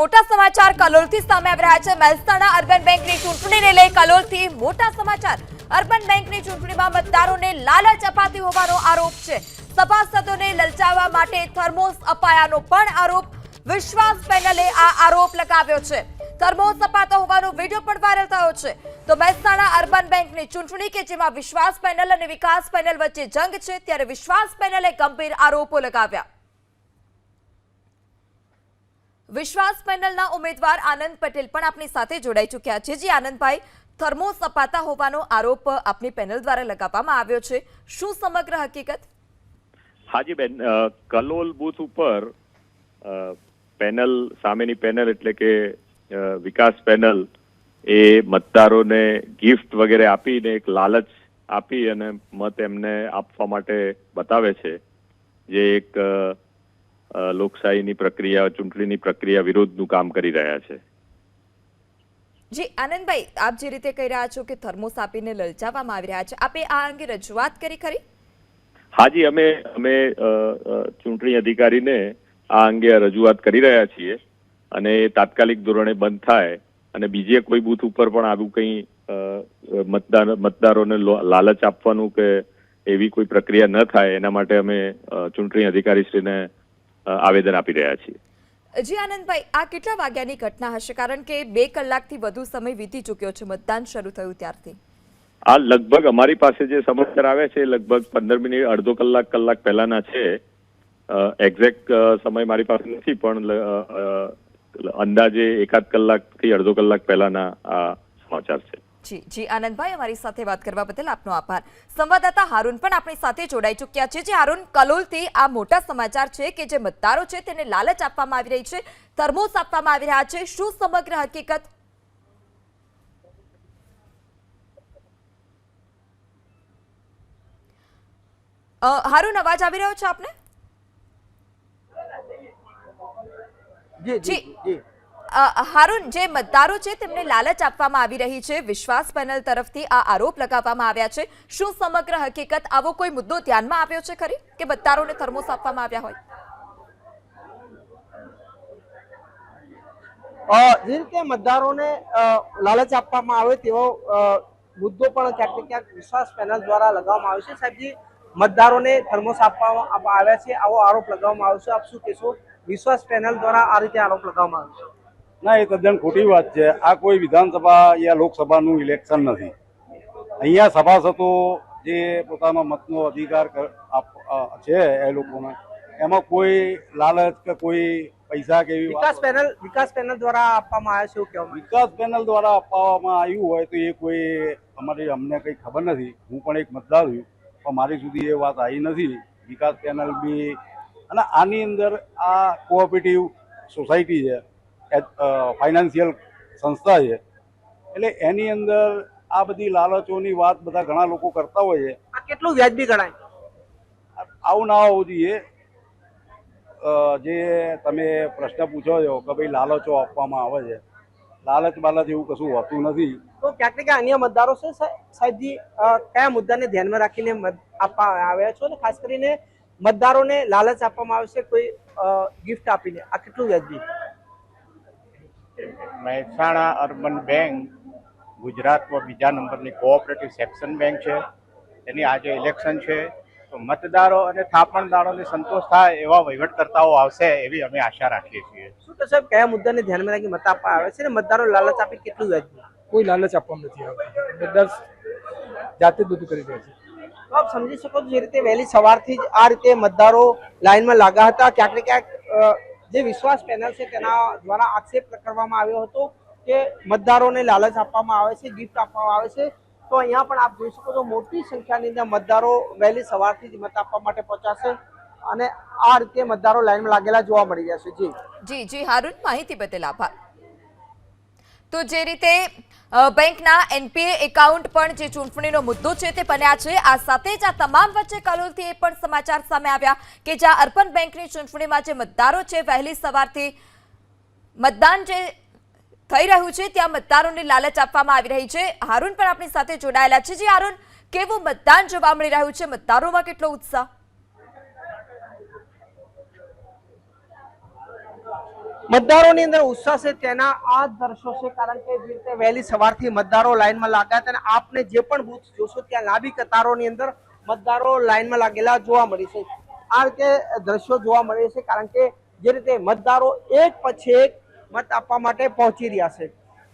મોટા સમાચાર કલોલથી સામે આવી રહ્યા છે. મહેસાણા અર્બન બેંકની ચૂંટણીને લઈ કલોલથી મોટા સમાચાર. અર્બન બેંકની ચૂંટણીમાં મતદારોને લાલચ અપાતી હોવાનો આરોપ છે. સભાસદોને લલચાવવા માટે થર્મોસ અપાયાનો પણ આરોપ. વિશ્વાસ પેનલે આ આરોપ લગાવ્યો છે. થર્મોસ અપાતો હોવાનો વીડિયો પણ વાયરલ થયો છે. તો મહેસાણા અર્બન બેંકની ચૂંટણી કે જેમાં વિશ્વાસ પેનલ અને વિકાસ પેનલ વચ્ચે જંગ છે, ત્યારે વિશ્વાસ પેનલે ગંભીર આરોપો લગાવ્યા. વિશ્વાસ પેનલના ઉમેદવાર આનંદ પટેલ પણ આપણી સાથે જોડાઈ ચૂક્યા છે. જે આનંદભાઈ, થર્મો સપાતા હોવાનો આરોપ આપની પેનલ દ્વારા લગાવવામાં આવ્યો છે. શું સમગ્ર હકીકત? હાજી બેન કલોલ બુથ ઉપર પેનલ, સામેની પેનલ એટલે કે વિકાસ પેનલ એ મતદારોને ગિફ્ટ વગેરે આપીને એક લાલચ આપી અને મત એમને આપવા માટે બતાવે છે. જે એક લોકશાહીની પ્રક્રિયા ચૂંટણીની પ્રક્રિયા વિરોધનું કામ કરી રહ્યા છે. જી આનંદભાઈ આપ જે રીતે કહી રહ્યા છો કે થર્મોસ આપીને લલચાવવામાં આવી રહ્યા છે આપે આ અંગે રજૂઆત કરી ખરી? હાજી અમે અમે ચૂંટણી અધિકારીને આ અંગે રજૂઆત કરી રહ્યા છીએ અને એ તાત્કાલિક ધોરણે બંધ થાય અને બીજે કોઈ બૂથ ઉપર પણ આવું કંઈ મતદાર મતદારોને લાલચ આપવાનું કે એવી કોઈ પ્રક્રિયા ન થાય એના માટે અમે ચૂંટણી અધિકારીશ્રીને આવેદન આપી રહ્યા છીએ. જી આનંદભાઈ આ કેટલા વાગ્યાની ઘટના હશે? કારણ કે બે કલાકથી વધુ સમય વીતી ચૂક્યો છે મતદાન શરૂ થયું ત્યારથી. આ લગભગ અમારી પાસે જે સમાચાર આવે છે લગભગ પંદર મિનિટ અડધો કલાક કલાક પહેલાના છે. એક્ઝેક્ટ સમય મારી પાસે નથી પણ અંદાજે એકાદ કલાકથી અડધો કલાક પહેલાના આ સમાચાર છે. જી જી આનંદભાઈ અમારી સાથે વાત કરવા બદલ આપનો આભાર. સંવાદદાતા હારૂન પણ આપણી સાથે જોડાઈ ચૂક્યા છે. જે હારૂન કલોલથી આ મોટા સમાચાર છે કે જે મતદારો છે તેને લાલચ આપવામાં આવી રહી છે થર્મોસ આપવામાં આવી રહ્યા છે. શું સમગ્ર હકીકત? હારૂન અવાજ આવી રહ્યો છે આપને? જી. જી. હારૂન, જે મતદારો છે, તેમને લાલચ આપવામાં આવી રહી છે. વિશ્વાસ પેનલ તરફથી આ આરોપ લગાવવામાં આવ્યા છે. શું સમગ્ર હકીકત આવો કોઈ મુદ્દો ધ્યાનમાં આવ્યો છે ખરી? કે મતદારોને થર્મોસ આપવામાં આવ્યા હોય? જે રીતે મતદારોને લાલચ આપવામાં આવે તેવો મુદ્દો પણ ક્યાંક ને ક્યાંક વિશ્વાસ પેનલ દ્વારા લગાવવામાં આવ્યો છે. સાહેબજી, મતદારોને થર્મોસ આપવામાં આવ્યા છે. આવો આરોપ લગાવવામાં આવ્યો છે. આપ શું કહેશો? વિશ્વાસ પેનલ દ્વારા આ રીતે આરોપ લગાવવામાં આવ્યો છે. ના એ તદ્દન ખોટી વાત છે. આ કોઈ વિધાનસભા યા લોકસભાનું ઇલેક્શન નથી. અહીંયા સભાસદો જે પોતાનો મતનો અધિકાર કર- છે એ લોકોને એમાં કોઈ લાલચ કે કોઈ પૈસા કે એવી વિકાસ પેનલ વિકાસ પેનલ દ્વારા આપવામાં આવે છે એવું વિકાસ પેનલ દ્વારા આપવામાં આવ્યું હોય તો એ કોઈ અમારી અમને કંઈ ખબર નથી. હું પણ એક મતદાર છું પણ મારી સુધી એ વાત આવી નથી. વિકાસ પેનલ બી અને આની અંદર આ કોઓપરેટિવ સોસાયટી છે. ફાઇનાન્શિયલ સંસ્થા છે. એટલે એની અંદર આ બધી લાલચોની વાત બધા ઘણા લોકો કરતા હોય છે. આ કેટલું વ્યાજબી ગણાય? આવું ના હોવું જોઈએ. જે તમે પ્રશ્ન પૂછો છો કે ભાઈ લાલચો આપવામાં આવે છે. લાલચ બાલચ એવું કશું હોતું નથી. તો ક્યાંક ને ક્યાંક અન્ય મતદારો છે સાહેબ- સાહેબજી કયા મુદ્દાને ધ્યાનમાં રાખીને મત આપવા આવ્યા છો? ને ખાસ કરીને મતદારોને લાલચ આપવામાં આવે છે કોઈ ગિફ્ટ આપીને. આ કેટલું વ્યાજબી? મહેસાણા અર્બન બેંક ગુજરાતમાં બીજા નંબરની કોઓપરેટિવ સેક્શન બેંક છે. એની આજે ઇલેક્શન છે. તો મતદારો અને થાપણદારોને સંતોષ થાય એવા વહીવટકર્તાઓ આવશે એવી અમે આશા રાખીએ છીએ. શું તો સાહેબ કયા મુદ્દાને ધ્યાનમાં રાખી મત આપવા આવે છે ને? મતદારો લાલચ આપી કેટલું વ્યાજ કોઈ લાલચ આપવામાં નથી આવતી. બધા જાતે જ બધું કરી રહ્યા છે. તો આપ સમજી શકો જે રીતે વહેલી સવારથી જ આ રીતે મતદારો લાઇનમાં લાગા હતા. ક્યાંક ને ક્યાંક જે વિશ્વાસ પેનલ છે તેના દ્વારા આક્ષેપ કરવામાં આવ્યો હતો કે મતદારોને લાલચ આપવામાં આવે છે ગિફ્ટ આપવામાં આવે છે. તો અહીંયા પણ આપ જોઈ શકો છો મોટી સંખ્યાની અંદર મતદારો વહેલી સવારથી જ મત આપવા માટે પહોંચાશે અને આ રીતે મતદારો લાઈનમાં લાગેલા જોવા મળી જશે જી. જી જી, હારૂન, માહિતી બદલ આભાર. તો જે રીતે બેંકના એનપીએ એકાઉન્ટ પણ જે ચૂંટણીનો મુદ્દો છે તે બન્યા છે, આ સાથે જ આ તમામ વચ્ચે કલોલથી એ પણ સમાચાર સામે આવ્યા કે જ્યાં અર્પણ બેંકની ચૂંટણીમાં જે મતદારો છે, વહેલી સવારથી મતદાન જે થઈ રહ્યું છે, ત્યાં મતદારોને લાલચ આપવામાં આવી રહી છે. હારૂન પણ આપણી સાથે જોડાયેલા છે. જે હારુન, કેવું મતદાન જોવા મળી રહ્યું છે? મતદારોમાં કેટલો ઉત્સાહ? મતદારોની અંદર ઉત્સાહ છે તેના આ જ છે, કારણ કે જે રીતે વહેલી સવારથી મતદારો લાઇનમાં લાગ્યા હતા આપને જે પણ બૂથ જોશો ત્યાં લાંબી કતારોની અંદર મતદારો લાઇનમાં લાગેલા જોવા મળી છે. આ રીતે દ્રશ્યો જોવા મળે છે, કારણ કે જે રીતે મતદારો એક પછી એક મત આપવા માટે પહોંચી રહ્યા છે.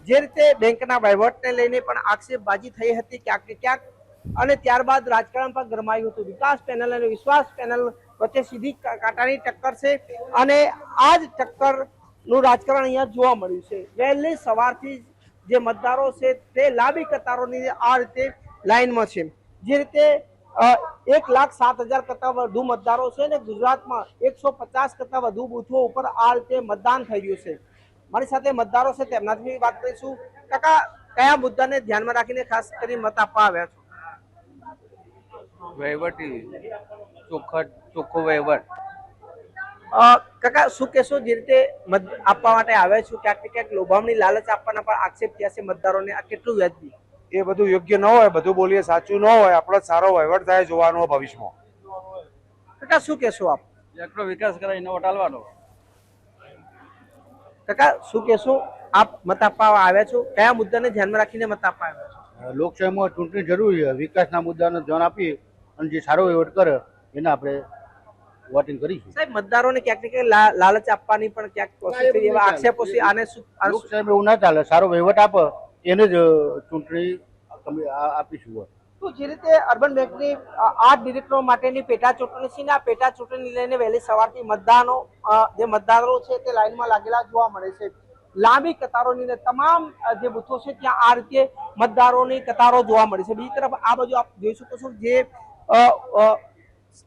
જે રીતે બેંકના વહીવટને લઈને પણ આક્ષેપબાજી થઈ હતી ક્યાંક ક્યાંક અને ત્યારબાદ રાજકારણ પણ ગરમાયું હતું. વિકાસ પેનલ અને વિશ્વાસ પેનલ વચ્ચે સીધી કાંટાની ટક્કર છે અને આ જ ટક્કરનું રાજકારણ અહીંયા જોવા મળ્યું છે. વહેલી સવારથી જે મતદારો છે તે લાંબી કતારોની આ રીતે લાઇનમાં છે. જે રીતે એક લાખ સાત હજાર કરતા વધુ મતદારો છે ને ગુજરાતમાં એકસો પચાસ કરતા વધુ બૂથો ઉપર આ રીતે મતદાન થઈ રહ્યું છે. મારી સાથે મતદારો છે, તેમનાથી વાત કરીશું. કાકા, કયા મુદ્દાને ધ્યાનમાં રાખીને ખાસ કરી મત આપવા આવ્યા છો? વહીવટી ચોખ્ખો વહીવટ. કાકા શું કહેશો? જે રીતે મત આપવા માટે આવ્યા છો ક્યાંક ને ક્યાંક લોભામણી લાલચ આપવાના પણ આક્ષેપ થયા છે મતદારોને. આ કેટલું વ્યાજબી? એ બધું યોગ્ય ન હોય બધું બોલીએ સાચું ન હોય આપણો સારો વહીવટ થાય જોવાનો હોય ભવિષ્યમાં. કાકા શું કહેશો આપ? એટલો વિકાસ કરાય એનો વટાલવાનો. કાકા શું કહેશો? આપ મત આપવા આવ્યા છો? કયા મુદ્દાને ધ્યાનમાં રાખીને મત આપવા આવ્યા છો? લોકશાહીમાં ચૂંટણી જરૂરી છે. વિકાસના મુદ્દાને ધ્યાન આપી અને જે સારો વહીવટ કરે એને આપણે વોટિંગ કરીશું સાહેબ મતદારોને ક્યાંક ને ક્યાંક લાલચ આપવાની પણ ક્યાંક કોશિશ થઈ એવા આક્ષેપો છે આને શું સાહેબ એવું ના ચાલે. સારો વહીવટ આપે એને જ ચૂંટણી આપીશું તો જે રીતે અર્બન બેંકની આઠ ડિરેક્ટરો માટેની પેટા ચૂંટણી છે ને આ પેટા ચૂંટણી લઈને વહેલી સવારથી મતદાનો જે મતદારો છે તે લાઈનમાં લાગેલા જોવા મળે છે. લાંબી કતારોની અંદર તમામ જે બૂથો છે ત્યાં આ રીતે મતદારોની કતારો જોવા મળે છે. બીજી તરફ આ બાજુ આપ જોઈ શકો છો જે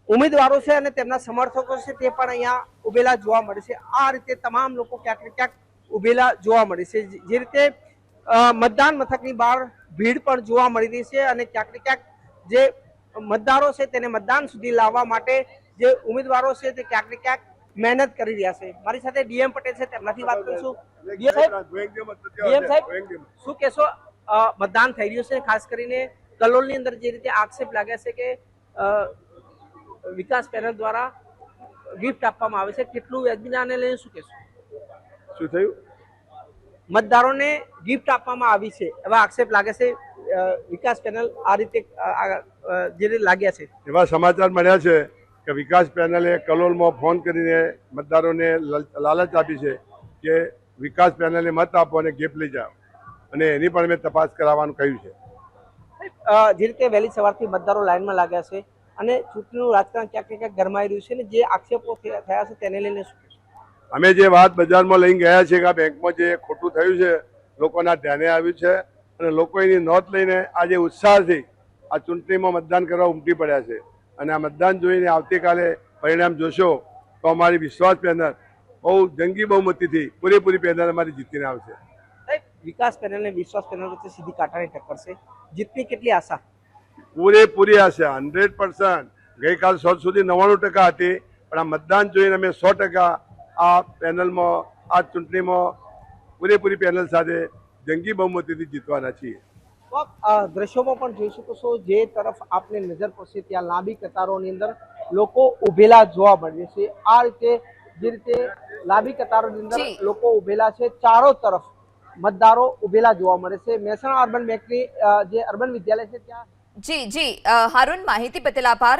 ઉમેદવારો છે અને તેમના સમર્થકો છે તે પણ અહીંયા ઉભેલા જોવા મળે છે. આ રીતે તમામ લોકો ક્યાંક ને ક્યાંક ઉભેલા જોવા મળે છે. જે- રીતે મતદાન મથકની બહાર ભીડ પણ જોવા મળી રહી છે અને ક્યાંક ને ક્યાંક જે મતદારો છે તેને મતદાન સુધી લાવવા માટે જે ઉમેદવારો છે તે ક્યાંક ને ક્યાંક મહેનત કરી રહ્યા છે. મારી સાથે ડીએમ પટેલ છે, તેમનાથી વાત કરીશું ડીએમ સાહેબ શું કહેશો? મતદાન થઈ રહ્યું છે, ખાસ કરીને કલોલની અંદર જે રીતે આક્ષેપ લાગ્યા છે કે વિકાસ પેનલ દ્વારા ગિફ્ટ આપવામાં આવે છે. કેટલું વ્યાજબીનાને લઈને શું કહેશું? શું થયું? મતદારોને ગિફ્ટ આપવામાં આવી છે એવા આક્ષેપ લાગે છે. વિકાસ પેનલ આ રીતે જે રીતે લાગ્યા છે. એવા સમાચાર મળ્યા છે કે વિકાસ પેનલે કલોલમાં ફોન કરીને મતદારોને લલ- લાલચ આપી છે કે વિકાસ પેનલને મત આપો અને ગિફ્ટ લઈ જાઓ. અને એની પણ મેં તપાસ કરાવવાનું કહ્યું છે. જે રીતે વહેલી સવારથી મતદારો લાઈનમાં લાગ્યા છે અને ચૂંટણીનું રાજકારણ ક્યાંક ને ક્યાંક ગરમાઈ રહ્યું છે અને જે આક્ષેપો થયા છે તેને લઈને અમે જે વાત બજારમાં લઈને ગયા છીએ કે આ બેંકમાં જે ખોટું થયું છે લોકોના ધ્યાને આવ્યું છે અને લોકો એની નોંધ લઈને આજે ઉત્સાહથી આ ચૂંટણીમાં મતદાન કરવા ઉમટી પડ્યા છે. અને આ મતદાન જોઈને આવતીકાલે પરિણામ જોશો તો અમારી વિશ્વાસ પેનલ બહુ જંગી બહુમતીથી પૂરેપૂરી પેનલ અમારી જીતીને આવશે. વિકાસ પેનલ અને વિશ્વાસ પેનલ વચ્ચે સીધી કાંટાની ટક્કર છે. જીતની કેટલી આશા? પૂરેપૂરી હશે હંડ્રેડ પર્સન્ટ ગઈકાલ સો સુધી નવ્વાણું ટકા હતી પણ આ મતદાન જોઈને અમે સો ટકા આ પેનલમાં આ ચૂંટણીમાં પૂરેપૂરી પેનલ સાથે જંગી બહુમતીથી જીતવાના છીએ. દ્રશ્યોમાં પણ જોઈ શકો છો જે તરફ આપને નજર પડશે ત્યાં લાંબી કતારોની અંદર લોકો ઉભેલા જોવા મળે છે. આ રીતે જે રીતે લાંબી કતારોની અંદર લોકો ઉભેલા છે ચારો તરફ મતદારો ઉભેલા જોવા મળે છે. મહેસાણા અર્બન બેંકની જે અર્બન વિદ્યાલય છે ત્યાં જી જી હારુન માહિતી બદલ આભાર.